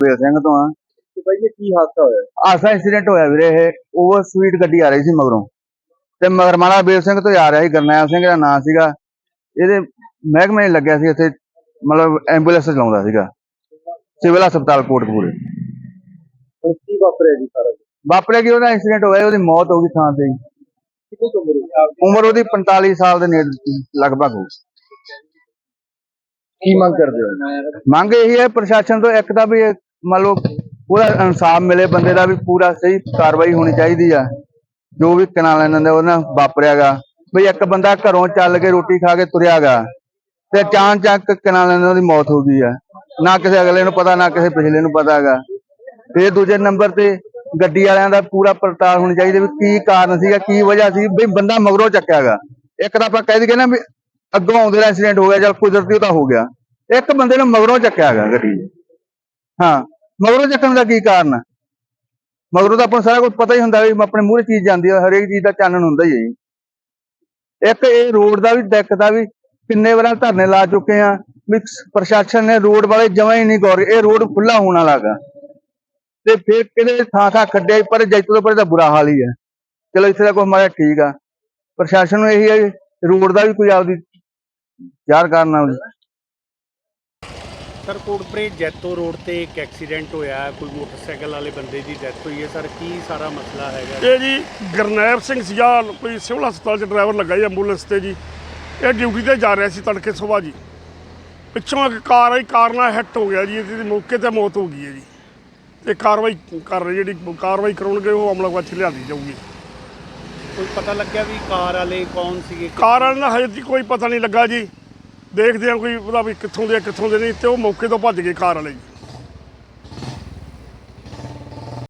ਬੇਰ ਸਿੰਘ ਤੋਂ ਆ। ਤੇ ਬਾਈ ਇਹ ਕੀ ਹਾਦਸਾ ਹੋਇਆ? ਆਸਾ ਐਕਸੀਡੈਂਟ ਹੋਇਆ ਵੀਰੇ ਇਹ ਓਵਰ ਸਪੀਡ ਗੱਡੀ ਆ ਰਹੀ ਸੀ ਮਗਰੋਂ। ਤੇ ਮਗਰ ਮਾਲਾ ਬੇਰ ਸਿੰਘ ਤੋਂ ਆ ਰਿਹਾ ਸੀ ਗਰਨੈਲ ਸਿੰਘ ਦਾ ਨਾਂ ਸੀਗਾ। ਇਹਦੇ ਮਹਿਕਮੇ ਲੱਗਿਆ ਸੀ ਇੱਥੇ ਮਤਲਬ ਐਂਬੂਲੈਂਸ ਚਲਾਉਂਦਾ ਸੀਗਾ। ਸਿਵਲ ਹਸਪਤਾਲ ਕੋਟਕਪੂਰੇ। ਕੀ ਵਾਪਰਿਆ ਜੀ ਸਾਰਾ ਵਾਪਰਿਆ ਕਿ ਉਹਦਾ ਐਕਸੀਡੈਂਟ ਹੋਇਆ ਉਹਦੀ ਮੌਤ ਹੋ ਗਈ ਥਾਂ ਤੇ। ਕਿੰਨੀ ਕੁ ਉਮਰ ਉਹਦੀ 45 ਸਾਲ ਦੇ ਨੇੜੇ ਲਗਭਗ ਹੋ ਕੀ ਮੰਗ ਕਰਦੇ ਹੋ? ਮੰਗ ਇਹੀ ਹੈ ਪ੍ਰਸ਼ਾਸਨ ਤੋਂ ਇੱਕ ਤਾਂ ਵੀ ਮੰਨ ਲਓ ਪੂਰਾ ਇਨਸਾਫ ਮਿਲੇ ਬੰਦੇ ਦਾ ਵੀ ਪੂਰਾ ਸਹੀ ਕਾਰਵਾਈ ਹੋਣੀ ਚਾਹੀਦੀ ਆ। ਜੋ ਵੀ ਕਨਾਲ ਇਹਨਾਂ ਦੇ ਉਹਨਾਂ ਵਾਪਰਿਆਗਾ। ਵੀ ਇੱਕ ਬੰਦਾ ਘਰੋਂ ਚੱਲ ਕੇ ਰੋਟੀ ਖਾ ਕੇ ਤੁਰਿਆਗਾ ਤੇ ਅਚਾਨਚੱਕ ਕਨਾਲ ਇਹਨਾਂ ਦੀ ਮੌਤ ਹੋ ਗਈ ਆ। ਨਾ ਕਿਸੇ ਅਗਲੇ ਨੂੰ ਪਤਾ ਨਾ ਕਿਸੇ ਪਿਛਲੇ ਨੂੰ ਪਤਾ ਹੈਗਾ ਤੇ ਦੂਜੇ ਨੰਬਰ ਤੇ ਗੱਡੀ ਵਾਲਿਆਂ ਦਾ ਪੂਰਾ ਪੜਤਾਲ ਹੋਣੀ ਚਾਹੀਦੀ ਵੀ ਕੀ ਕਾਰਨ ਸੀਗਾ, ਕੀ ਵਜ੍ਹਾ ਸੀ, ਵੀ ਬੰਦਾ ਮਗਰੋਂ ਚੱਕਿਆਗਾ ਇੱਕ ਤਾਂ ਆਪਾਂ ਕਹਿ ਦਈਏ ਨਾ ਵੀ ਅੱਗੋਂ ਆਉਂਦੇ ਦਾ ਐਕਸੀਡੈਂਟ ਹੋ ਗਿਆ, ਚਲ ਕੁਦਰਤੀ ਉਹ ਤਾਂ ਹੋ ਗਿਆ। ਇੱਕ ਬੰਦੇ ਨੂੰ ਮਗਰੋਂ ਚੱਕਿਆਗਾ ਗੱਡੀ। ਹਾਂ, ਮਗਰੋਂ ਚੱਕਣ ਦਾ ਕੀ ਕਾਰਨ ਹੈ ਮਗਰੋਂ ਤਾਂ ਆਪਾਂ ਨੂੰ ਸਾਰਾ ਕੁਝ ਪਤਾ ਹੀ ਹੁੰਦਾ ਵੀ ਆਪਣੇ ਮੂਹਰੇ ਚੀਜ਼ ਜਾਂਦੀ ਹੈ ਹਰੇਕ ਚੀਜ਼ ਦਾ ਚਾਨਣ ਹੁੰਦਾ ਹੀ ਹੈ ਜੀ। ਇੱਕ ਇਹ ਰੋਡ ਦਾ ਵੀ ਦਿੱਕਤ ਦਾ ਵੀ ਕਿੰਨੇ ਵਾਰਾਂ ਧਰਨੇ ਲਾ ਚੁੱਕੇ ਆ, ਵੀ ਪ੍ਰਸ਼ਾਸਨ ਨੇ ਰੋਡ ਵਾਲੇ ਜਮਾਂ ਹੀ ਨਹੀਂ ਗੌਰ, ਇਹ ਰੋਡ ਖੁੱਲਾ ਹੋਣ ਵਾਲਾ ਗਾ। ਤੇ ਫਿਰ ਕਿਹਦੇ ਥਾਂ ਥਾਂ ਖੱਡੇ ਪਰ ਜੈਤੋ ਪਰੇ ਤਾਂ ਬੁਰਾ ਹਾਲ ਹੀ ਹੈ। ਚਲੋ ਇੱਥੇ ਦਾ ਕੋਈ ਮਾੜਾ ਠੀਕ ਆ। ਪ੍ਰਸ਼ਾਸਨ ਨੂੰ ਇਹੀ ਹੈ ਰੋਡ ਦਾ ਵੀ ਕੋਈ ਆਪਦੀ ਯਾਰ ਕਰਨਾ ਸਰ ਕੋਟਪੁਰੇ ਜੈਤੋ ਰੋਡ ਤੇ ਇੱਕ ਐਕਸੀਡੈਂਟ ਹੋਇਆ। ਕੋਈ ਮੋਟਰਸਾਈਕਲ ਵਾਲੇ ਬੰਦੇ ਦੀ ਡੈਥ ਹੋਈ ਹੈ। ਸਰ ਕੀ ਸਾਰਾ ਮਸਲਾ ਹੈਗਾ? ਇਹ ਜੀ ਗਰਨੈਬ ਸਿੰਘ ਸੀਗਾ ਕੋਈ ਸਿਵਲ ਹਸਪਤਾਲ 'ਚ ਡਰਾਈਵਰ ਲੱਗਾ ਜੀ ਐਂਬੂਲੈਂਸ ਤੇ ਜੀ। ਇਹ ਡਿਊਟੀ ਤੇ ਜਾ ਰਿਹਾ ਸੀ ਤੜਕੇ ਸੁਬਾਹ ਜੀ। ਪਿੱਛੋਂ ਇੱਕ ਕਾਰ ਆਈ ਕਾਰ ਨਾਲ ਹਿੱਟ ਹੋ ਗਿਆ ਜੀ ਇਹਦੀ ਮੌਕੇ ਤੇ ਮੌਤ ਹੋ ਗਈ ਹੈ ਜੀ। ਤੇ ਕਾਰਵਾਈ ਕਰ ਰਹੀ ਜਿਹੜੀ ਕਾਰਵਾਈ ਕਰਾਉਣਗੇ ਉਹ ਅਮਲਾ ਵਿੱਚ ਲਿਆਦੀ ਜਾਊਗੀ। ਕੋਈ ਪਤਾ ਲੱਗਿਆ ਵੀ ਕਾਰ ਵਾਲੇ ਕੌਣ ਸੀਗੇ? ਕਾਰ ਵਾਲੇ ਦਾ ਹਜੇ ਤੱਕ ਕੋਈ ਪਤਾ ਨਹੀਂ ਲੱਗਾ ਜੀ। ਦੇਖਦੇ ਆ ਕੋਈ ਉਹਦਾ ਵੀ ਕਿੱਥੋਂ ਦੇ ਆ, ਕਿੱਥੋਂ ਦੇ ਨਹੀਂ ਤੇ ਉਹ ਮੌਕੇ ਤੋਂ ਭੱਜ ਗਏ ਕਾਰ ਵਾਲੇ ਜੀ।